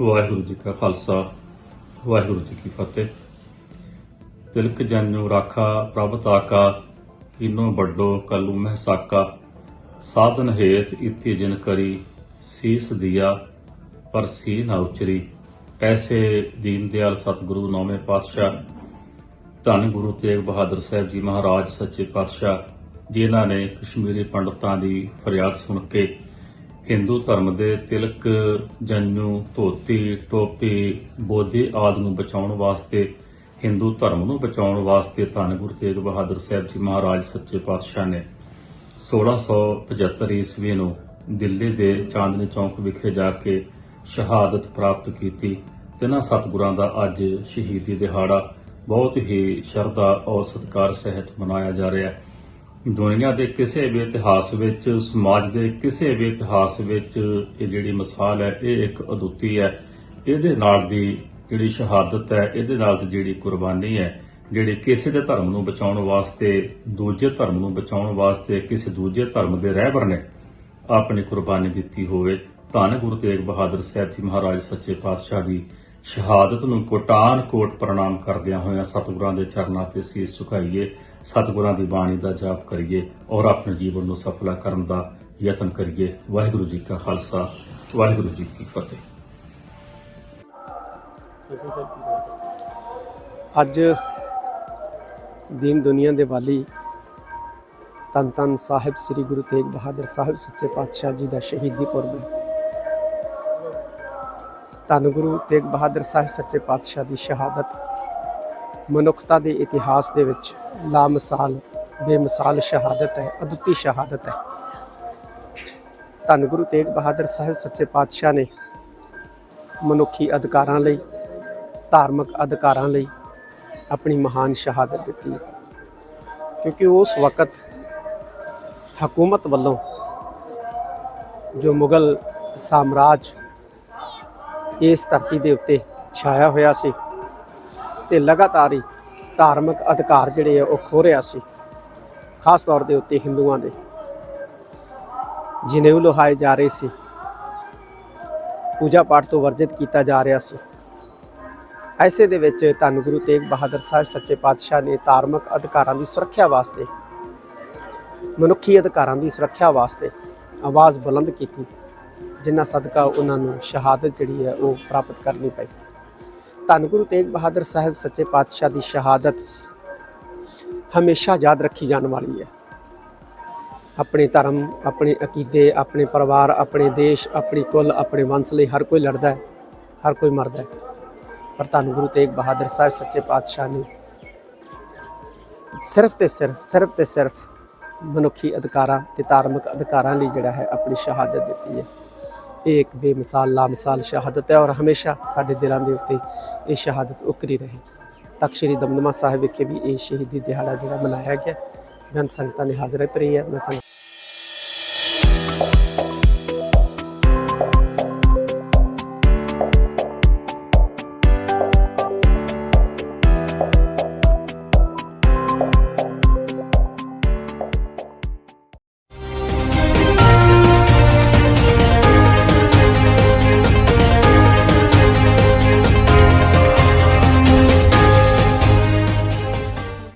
ਵਾਹਿਗੁਰੂ ਜੀ ਕਾ ਖਾਲਸਾ, ਵਾਹਿਗੁਰੂ ਜੀ ਕੀ ਫਤਿਹ। ਤਿਲਕ ਜਨੋ ਰਾਖਾ ਪ੍ਰਭ ਤਾਕਾ, ਕੀਨੋ ਵੱਡੋ ਕਲੂ ਮਹਿਸਾਕਾ ਸਾਧਨ ਹੇਤ ਇਤੀ ਜਿਨ ਕਰੀ, ਸੀਸ ਦਿਆ, ਪਰ ਸੀ ਨਾ ਉਚਰੀ। ਐਸੇ ਦੀਨ ਦਿਆਲ ਸਤਿਗੁਰੂ ਨੌਵੇਂ ਪਾਤਸ਼ਾਹ। ਧੰਨ ਗੁਰੂ ਤੇਗ ਬਹਾਦਰ ਸਾਹਿਬ ਜੀ ਮਹਾਰਾਜ ਸੱਚੇ ਪਾਤਸ਼ਾਹ, ਜਿਨ੍ਹਾਂ ਨੇ ਕਸ਼ਮੀਰੀ ਪੰਡਤਾਂ ਦੀ ਫਰਿਆਦ ਸੁਣ ਕੇ ਹਿੰਦੂ ਧਰਮ ਦੇ ਤਿਲਕ ਜੰਨੂ ਧੋਤੀ, ਟੋਪੀ, ਬੋਧੀ ਆਦਿ ਨੂੰ ਬਚਾਉਣ ਵਾਸਤੇ, ਹਿੰਦੂ ਧਰਮ ਨੂੰ ਬਚਾਉਣ ਵਾਸਤੇ ਧੰਨ ਗੁਰੂ ਤੇਗ ਬਹਾਦਰ ਸਾਹਿਬ ਜੀ ਮਹਾਰਾਜ ਸੱਚੇ ਪਾਤਸ਼ਾਹ ਨੇ 1675 ਈਸਵੀ ਨੂੰ ਦਿੱਲੀ ਦੇ ਚਾਂਦਨੀ ਚੌਕ ਵਿਖੇ ਜਾ ਕੇ ਸ਼ਹਾਦਤ ਪ੍ਰਾਪਤ ਕੀਤੀ। ਤਿੰਨਾਂ ਸਤਿਗੁਰਾਂ ਦਾ ਅੱਜ ਸ਼ਹੀਦੀ ਦਿਹਾੜਾ ਬਹੁਤ ਹੀ ਸ਼ਰਧਾ ਔਰ ਸਤਿਕਾਰ ਸਹਿਤ ਮਨਾਇਆ ਜਾ ਰਿਹਾ। ਹੈ ਦੁਨੀਆ ਦੇ ਕਿਸੇ ਵੀ ਇਤਿਹਾਸ ਵਿੱਚ, ਸਮਾਜ ਦੇ ਕਿਸੇ ਵੀ ਇਤਿਹਾਸ ਵਿੱਚ ਇਹ ਜਿਹੜੀ ਮਿਸਾਲ ਹੈ, ਇਹ ਇੱਕ ਅਦੁੱਤੀ ਹੈ। ਇਹਦੇ ਨਾਲ ਦੀ ਜਿਹੜੀ ਸ਼ਹਾਦਤ ਹੈ, ਇਹਦੇ ਨਾਲ ਦੀ ਜਿਹੜੀ ਕੁਰਬਾਨੀ ਹੈ, ਜਿਹੜੀ ਕਿਸੇ ਦੇ ਧਰਮ ਨੂੰ ਬਚਾਉਣ ਵਾਸਤੇ, ਦੂਜੇ ਧਰਮ ਨੂੰ ਬਚਾਉਣ ਵਾਸਤੇ ਕਿਸੇ ਦੂਜੇ ਧਰਮ ਦੇ ਰਹਿਬਰ ਨੇ ਆਪਣੀ ਕੁਰਬਾਨੀ ਦਿੱਤੀ ਹੋਵੇ, ਧੰਨ ਗੁਰੂ ਤੇਗ ਬਹਾਦਰ ਸਾਹਿਬ ਜੀ ਮਹਾਰਾਜ ਸੱਚੇ ਪਾਤਸ਼ਾਹ ਦੀ ਸ਼ਹਾਦਤ ਨੂੰ ਕੋਟਾਨ ਕੋਟ ਪ੍ਰਣਾਮ ਕਰਦਿਆਂ ਹੋਇਆਂ ਸਤਿਗੁਰਾਂ ਦੇ ਚਰਨਾਂ ਤੇ ਸੀਸ ਝੁਕਾਈਏ। ਸਤਿਗੁਰਾਂ ਦੀ ਬਾਣੀ ਦਾ ਜਾਪ ਕਰੀਏ ਔਰ ਆਪਣੇ ਜੀਵਨ ਨੂੰ ਸਫਲਾ ਕਰਨ ਦਾ ਯਤਨ ਕਰੀਏ। ਵਾਹਿਗੁਰੂ ਜੀ ਕਾ ਖਾਲਸਾ, ਵਾਹਿਗੁਰੂ ਜੀ ਕੀ ਫਤਿਹ। ਅੱਜ ਦੀਨ ਦੁਨੀਆ ਦੇ ਵਾਲੀ ਤਨ ਤਨ ਸਾਹਿਬ ਸ੍ਰੀ ਗੁਰੂ ਤੇਗ ਬਹਾਦਰ ਸਾਹਿਬ ਸੱਚੇ ਪਾਤਸ਼ਾਹ ਜੀ ਦਾ ਸ਼ਹੀਦੀ ਪੁਰਬ ਹੈ। ਧੰਨ ਗੁਰੂ ਤੇਗ ਬਹਾਦਰ ਸਾਹਿਬ ਸੱਚੇ ਪਾਤਸ਼ਾਹ ਦੀ ਸ਼ਹਾਦਤ ਮਨੁੱਖਤਾ ਦੇ ਇਤਿਹਾਸ ਦੇ ਵਿੱਚ ਲਾਮਿਸਾਲ, ਬੇਮਿਸਾਲ ਸ਼ਹਾਦਤ ਹੈ, ਅਦੁੱਤੀ ਸ਼ਹਾਦਤ ਹੈ। ਧੰਨ ਗੁਰੂ ਤੇਗ ਬਹਾਦਰ ਸਾਹਿਬ ਸੱਚੇ ਪਾਤਸ਼ਾਹ ਨੇ ਮਨੁੱਖੀ ਅਧਿਕਾਰਾਂ ਲਈ, ਧਾਰਮਿਕ ਅਧਿਕਾਰਾਂ ਲਈ ਆਪਣੀ ਮਹਾਨ ਸ਼ਹਾਦਤ ਦਿੱਤੀ ਹੈ। ਕਿਉਂਕਿ ਉਸ ਵਕਤ ਹਕੂਮਤ ਵੱਲੋਂ ਜੋ ਮੁਗਲ ਸਾਮਰਾਜ ਇਸ ਧਰਤੀ ਦੇ ਉੱਤੇ ਛਾਇਆ ਹੋਇਆ ਸੀ ਤੇ ਲਗਾਤਾਰ ਹੀ ਧਾਰਮਿਕ ਅਧਿਕਾਰ ਜਿਹੜੇ ਆ ਉਹ ਖੋ ਰਿਹਾ ਸੀ, ਖਾਸ ਤੌਰ ਦੇ ਉੱਤੇ ਹਿੰਦੂਆਂ ਦੇ। ਜਿਨ੍ਹਾਂ ਲੋਹਾਏ ਜਾ ਰਹੇ ਸੀ, ਪੂਜਾ ਪਾਠ ਤੋਂ ਵਰਜਿਤ ਕੀਤਾ ਜਾ ਰਿਹਾ ਸੀ। ਐਸੇ ਦੇ ਵਿੱਚ ਧੰਨ ਗੁਰੂ ਤੇਗ ਬਹਾਦਰ ਸਾਹਿਬ ਸੱਚੇ ਪਾਤਸ਼ਾਹ ਨੇ ਧਾਰਮਿਕ ਅਧਿਕਾਰਾਂ ਦੀ ਸੁਰੱਖਿਆ ਵਾਸਤੇ, ਮਨੁੱਖੀ ਅਧਿਕਾਰਾਂ ਦੀ ਸੁਰੱਖਿਆ ਵਾਸਤੇ ਆਵਾਜ਼ ਬੁਲੰਦ ਕੀਤੀ, ਜਿੰਨਾ ਸਦਕਾ ਉਹਨਾਂ ਨੂੰ ਸ਼ਹਾਦਤ ਜਿਹੜੀ ਹੈ ਉਹ ਪ੍ਰਾਪਤ ਕਰਨੀ ਪਈ। ਧੰਨ ਗੁਰੂ ਤੇਗ ਬਹਾਦਰ ਸਾਹਿਬ ਸੱਚੇ ਪਾਤਸ਼ਾਹ ਦੀ ਸ਼ਹਾਦਤ ਹਮੇਸ਼ਾ ਯਾਦ ਰੱਖੀ ਜਾਣ ਵਾਲੀ ਹੈ। ਆਪਣੇ ਧਰਮ, ਆਪਣੇ ਅਕੀਦੇ, ਆਪਣੇ ਪਰਿਵਾਰ, ਆਪਣੇ ਦੇਸ਼, ਆਪਣੀ ਕੁੱਲ, ਆਪਣੇ ਵੰਸ਼ ਲਈ ਹਰ ਕੋਈ ਲੜਦਾ ਹੈ, ਹਰ ਕੋਈ ਮਰਦਾ ਹੈ। ਪਰ ਧੰਨ ਗੁਰੂ ਤੇਗ ਬਹਾਦਰ ਸਾਹਿਬ ਸੱਚੇ ਪਾਤਸ਼ਾਹ ਨੇ ਸਿਰਫ ਤੇ ਸਿਰਫ ਸਿਰਫ ਤੇ ਸਿਰਫ ਮਨੁੱਖੀ ਅਧਿਕਾਰਾਂ ਤੇ ਧਾਰਮਿਕ ਅਧਿਕਾਰਾਂ ਲਈ ਜਿਹੜਾ ਹੈ ਆਪਣੀ ਸ਼ਹਾਦਤ ਦਿੱਤੀ ਹੈ। ਇਹ ਇੱਕ ਬੇਮਿਸਾਲ, ਲਾਮਿਸਾਲ ਸ਼ਹਾਦਤ ਹੈ ਔਰ ਹਮੇਸ਼ਾ ਸਾਡੇ ਦਿਲਾਂ ਦੇ ਉੱਤੇ ਇਹ ਸ਼ਹਾਦਤ ਉਕਰੀ ਰਹੇਗੀ। ਤੱਕ ਸ੍ਰੀ ਦਮਦਮਾ ਸਾਹਿਬ ਵਿਖੇ ਵੀ ਇਹ ਸ਼ਹੀਦੀ ਦਿਹਾੜਾ ਜਿਹੜਾ ਮਨਾਇਆ ਗਿਆ ਬੇਅੰਤ ਸੰਗਤਾਂ ਨੇ ਹਾਜ਼ਰੀ ਭਰੀ ਹੈ ਮੈਂ ਸੰਗ